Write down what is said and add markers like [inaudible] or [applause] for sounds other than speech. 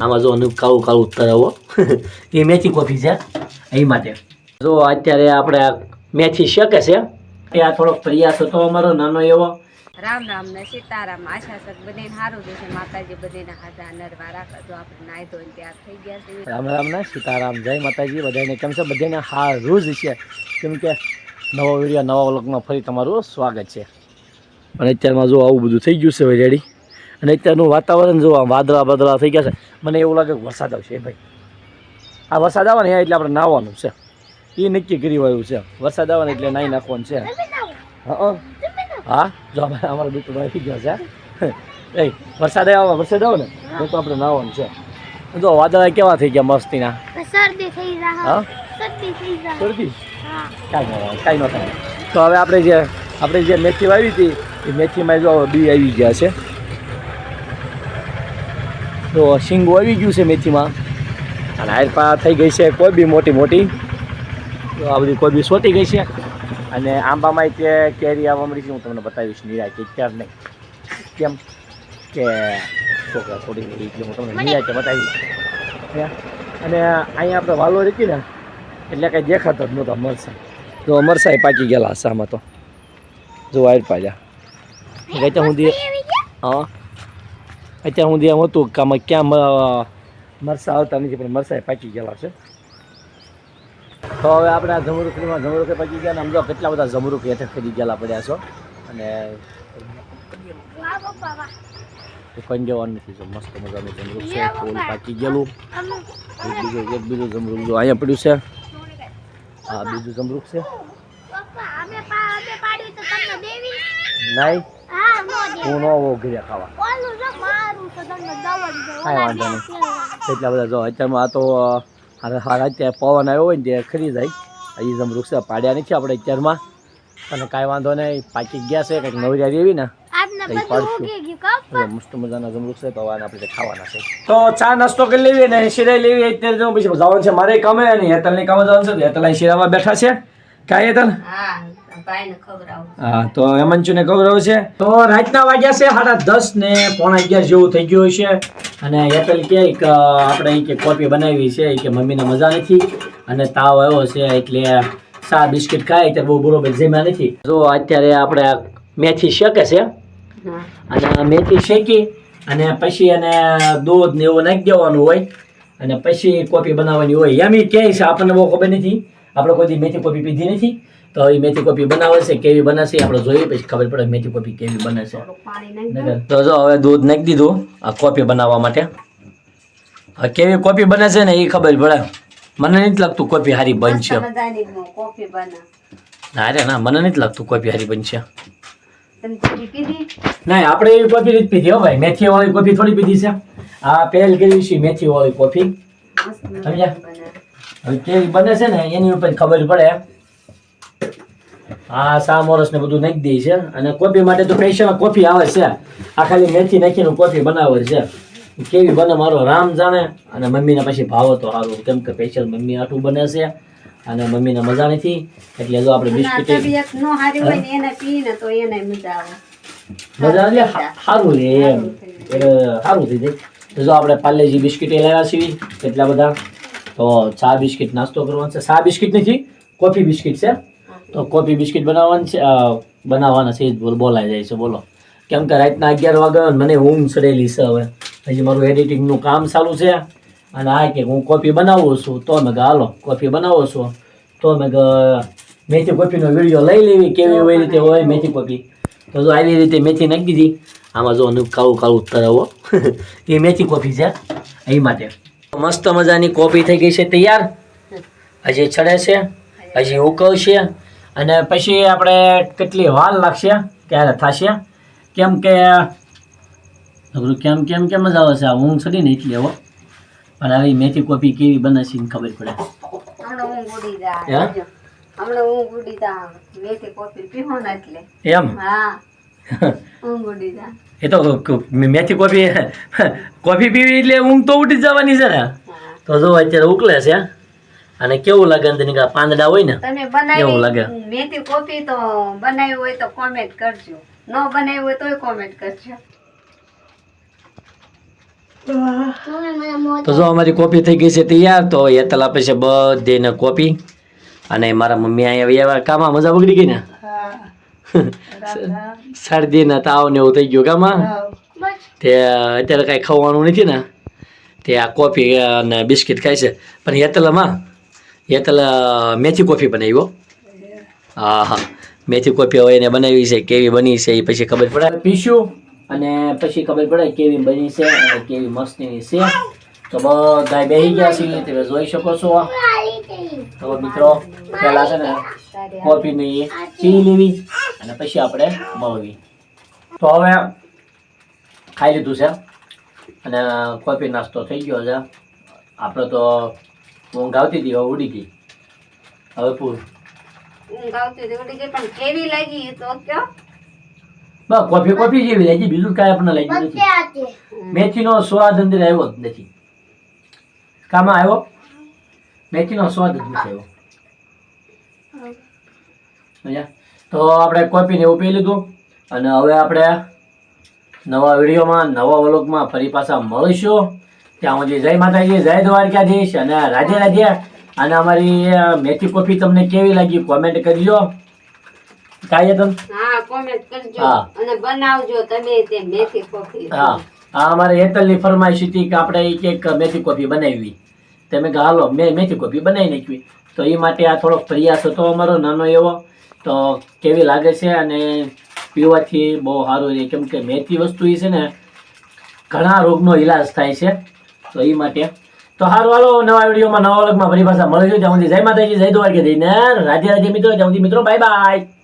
આમાં જો અનુપ કાળું કાળું તરાવો [laughs] એ મેથી કોફી છે એ માટે. જો અત્યારે આપણે આ મેથી શકે છે એ આ થોડોક પ્રયાસ હતો અમારો નાનો એવો. રામ રામ ને સીતારામ આશા સક બધાને સારું જશે માતાજી બધાને હાજર નરવા રાખો. જો આપણે નાય ધોઈને તૈયાર થઈ ગયા છે રામ રામ ને સીતારામ જય માતાજી બધાને કેમ છે? બધાને સારું જ છે. કેમ કે નવો વીડિયો નવા વ્લોગમાં ફરી તમારું સ્વાગત છે. અને અત્યારમાં જો આવું બધું થઈ ગયું છે રેડી અને અત્યારનું વાતાવરણ જો આમ વાદળા વાદળા થઈ ગયા છે મને એવું લાગે કે વરસાદ આવશે. ભાઈ આ વરસાદ આવે ને એટલે આપણે નાહવાનું છે. એ નક્કી કરી વાયું છે. વરસાદ આવે ને એટલે નાહી નાખવાનું છે. હા હા. જો અમારા દીકરો આવી ગયો છે એ વરસાદ આવે વરસાદ આવે ને તો આપણે નાહવાનું છે. જો વાદળા કેવા થઈ ગયા મસ્તીના? શરદી થઈ હા? શરદી કાંઈ ન થાય. તો હવે આપણે જે આપણે જે મેથી વાવી હતી એ મેથીમાં જો બી આવી ગયા છે. તો શીંગો આવી ગયું છે મેથીમાં. અને આયરપા પા થઈ ગઈ છે કોઈ બી મોટી મોટી. તો આ બધી કોઈ બી સોટી ગઈ છે. અને આંબામાં તે કેરી આવવા મળી છે હું તમને બતાવીશ. નિરાય ક્યારે નહીં. કેમ કે છોકરા થોડી એટલે હું તમને નિરાય બતાવીશ. હે? અને અહીંયા આપણે વાલો રીતી ને એટલે કંઈ દેખાતો જ નહોતો મરસા જો મરસા પાકી ગયેલા હશે આમાં તો. જો આયરપા જા. ગઈ તો હું દે હા. અત્યાર સુધી એમ હતું કે આમાં ક્યાં મરસા આવતા નથી પણ મરસા પાકી ગયેલા છે. તો હવે આપણે આ જમરૂખડીમાં જમરૂખે પાકી ગયા અને આમ જો કેટલા બધા જમરૂખ હેઠે ખરી ગયેલા પડ્યા છો. અને વાહ પપ્પા વાહ એ કોઈ જવાનું નથી જો મસ્ત મજાનું જમરૂખ છે ફૂલ પાકી ગયેલું. એક બીજું એક બીજું જમરૂખ જો અહીંયા પડ્યું છે. હા બીજું જમરૂખ છે. નહીં? હા નો ઘરે ખાવા. ઓલું જો મારું તો તમને દવા દીધો કાંઈ વાંધો નહીં. એટલા બધા જો અત્યારમાં આ તો અત્યારે પવન આવ્યો હોય ને તે ખરી જાય. એ જેમ વૃક્ષ પાડ્યા નથી આપણે અત્યારમાં. અને કાંઈ વાંધો નહીં પાકી ગયા છે કંઈક નવરી એવી ને. મસ્ત મજાના જમરૂખ છે તો આપણે ખાવાના છે. તો ચા નાસ્તો કરી લેવી ને શિરાઈ લેવી. અત્યારે પછી જવાનું છે મારે કામે અને હેતલની કામે જવાનું છે હેતલ અહીં શિરામાં બેઠા છે. કાંઈ હેતલ? હા. હા તો હેમંચુને છે. તો રાતના વાગ્યા છે સાડા દસ ને પોણા અગિયાર જેવું થઈ ગયું છે અને એપલ કે આપણે કે કોફી બનાવી છે કે મમ્મીને મજા નથી. અને તાવ આવ્યો છે એટલે ચા બિસ્કિટ ખાય એટલે બહુ બરોબર જમ્યા નથી. જો અત્યારે આપણે મેથી શેકે છે. અને મેથી શેકી અને પછી એને દૂધ ને એવું નાખી દેવાનું હોય. અને પછી કોફી બનાવવાની હોય. એમ ઈ કહે છે આપણને બહુ ખબર નથી. આપણે કોઈ મેથી કોફી પીધી નથી. તો એ મેથી કોફી બનાવે છે કેવી બનાવશે આપણે જોઈએ પછી ખબર પડે મેથી કોફી કેવી બને છે. તો જો હવે દૂધ નાખી દીધું આ કોફી બનાવવા માટે. હવે કેવી કોફી બને છે ને એ ખબર પડે. મને નથી લાગતું કોફી હારી બનશે. બના. ના રે ના મને નથી લાગતું કોફી હારી બનશે. નહીં આપણે એવી કોફી નથી પીધી હો ભાઈ. મેથી વાળી કોફી થોડી પીધી છે. આ પહેલ કરી છે મેથી વાળી કોફી સમજ્યા? હવે કેવી બને છે ને એની ઉપર ખબર પડે. આ સા મોરસ ને બધું નાખી દે છે. અને કોફી માટે તો સ્પેશિયલ કોફી આવે છે. આ ખાલી મેથી નાખીને કોફી બનાવે છે. કેવી બને મારો રામ જાણે. અને મમ્મીને પછી ભાવ તો સારું. કેમ કે સ્પેશિયલ મમ્મી આટલું બને છે. અને મમ્મીને મજા નથી. એટલે જો આપણે બિસ્કિટ નો હારી હોય ને એને પીને તો એને મજા આવે. મજા એટલે સારું રે એમ. એટલે સારું થઈ જાય. તો જો આપણે પાર્લેજી બિસ્કિટ લાવ્યા છીએ કેટલા બધા. તો ચા બિસ્કિટ નાસ્તો કરવાનો છે. ચા બિસ્કિટ નથી કોફી બિસ્કિટ છે. તો કોફી બિસ્કિટ બનાવવાની છે? બનાવવાના છે બોલ બોલાઈ જાય છે બોલો. કેમ કે રાતના અગિયાર વાગ્યા મને ઊંઘ ચડેલી છે હવે. હજી મારું એડિટિંગનું કામ ચાલુ છે. અને આ કે હું કોફી બનાવું છું તો મેં હાલો કોફી બનાવો છો. તો મેં મેથી કોફીનો વીડિયો લઈ લેવી કેવી એવી રીતે હોય મેથી કોફી. તો જો આવી રીતે મેથી નાખી દીધી. આમાં જો કાળું કાળું તરાવો. [laughs] એ મેથી કોફી છે એ માટે. મસ્ત મજાની કોફી થઈ ગઈ છે તૈયાર? હજી ચડે છે હજી ઉકળશે. અને પછી આપણે કેટલી વાર લાગશે ક્યારે થશે કેમ કે કેમ કેમ કેમ જ આવે છે. આ ઊંઘ ચડી ને એટલે હો પણ આવી મેથી કોફી કેવી બને છે ખબર પડે. એમ? [laughs] એ તો મેથી કોફી [laughs] કોફી પીવી એટલે ઊંઘ તો ઉઠી જવાની છે ને. તો જો અત્યારે ઉકલે છે અને કેવું લાગે અંદર પાંદડા હોય ને? તમે કેવું લાગે. મેથી કોફી તો બનાવી હોય તો કોમેન્ટ કરજો. ન બનાવી હોય તોય કોમેન્ટ કરજો. તો જો અમારી કોફી થઈ ગઈ છે તૈયાર તો હેતલ આપે છે બધીને કોફી. અને મારા મમ્મી અહીંયા આવ્યા. કામાં મજા બગડી ગઈ ને? [laughs] શરદી ને તાવ ને એવું થઈ ગયું કામાં? તે અત્યારે કાંઈ ખાવાનું નથી ને? તે આ કોફી અને બિસ્કિટ ખાય છે. પણ હેતલમાં અ, મેથી કોફી બનાવ્યો. હા હા મેથી કોફી હવે એને બનાવી છે કેવી બની છે એ પછી ખબર પડે પીશું અને પછી ખબર પડે કેવી બની છે અને કેવી મસ્તીની છે. તો બધા બેસી ગયા છે તમે જોઈ શકો છો. તો મિત્રો પહેલા છે ને કોફી ની પી લેવી અને પછી આપણે મળવી તો હવે ખાઈ લીધું છે. અને કોફી નાસ્તો થઈ ગયો છે. આપણે તો ઊંઘ આવતી હતી હવે ઉડી ગઈ. હવે પૂર. ઊંઘ આવતી હતી ઉડી ગઈ પણ કેવી લાગી તો કયો? બસ કોફી કોફી જેવી લાગી બીજું કાંઈ આપણને લાગ્યું નથી. મેથીનો સ્વાદ અંદર આવ્યો જ નથી. કામાં આવ્યો? મેથીનો સ્વાદ જ નથી આવ્યો? તો આપણે કોફીને એવું પી લીધું. અને હવે આપણે નવા વિડીયોમાં નવા વ્લોગમાં ફરી પાછા મળીશું. ત્યાં સુધી જય માતાજી જય દ્વારકાધીશ અને રાધે રાધે. અને અમારી મેથી કોફી તમને કેવી લાગી કોમેન્ટ કરજો. કાંઈ તમ? હા કોમેન્ટ કરજો. અને બનાવજો તમે તે મેથી કોફી. હા. આ અમારે હેતલની ફરમાઈશ હતી કે આપણે એક એક મેથી કોફી બનાવી. તમે કે હાલો મેં મેથી કોફી બનાવી નાખવી તો એ માટે આ થોડોક પ્રયાસ હતો અમારો નાનો એવો. તો કેવી લાગે છે અને પીવાથી બહુ સારું રહે. કેમ કે મેથી વસ્તુ એ છે ને ઘણા રોગનો ઈલાજ થાય છે. તો એ માટે. તો હારું, હાલો, નવા વિડીયોમાં નવા અલગમાં ફરી પાછા મળીશું. ત્યાં સુધી જય માતાજી, જય દ્વારકે જઈને રાજ્ય રાજ્ય મિત્રો સુધી મિત્રો બાય બાય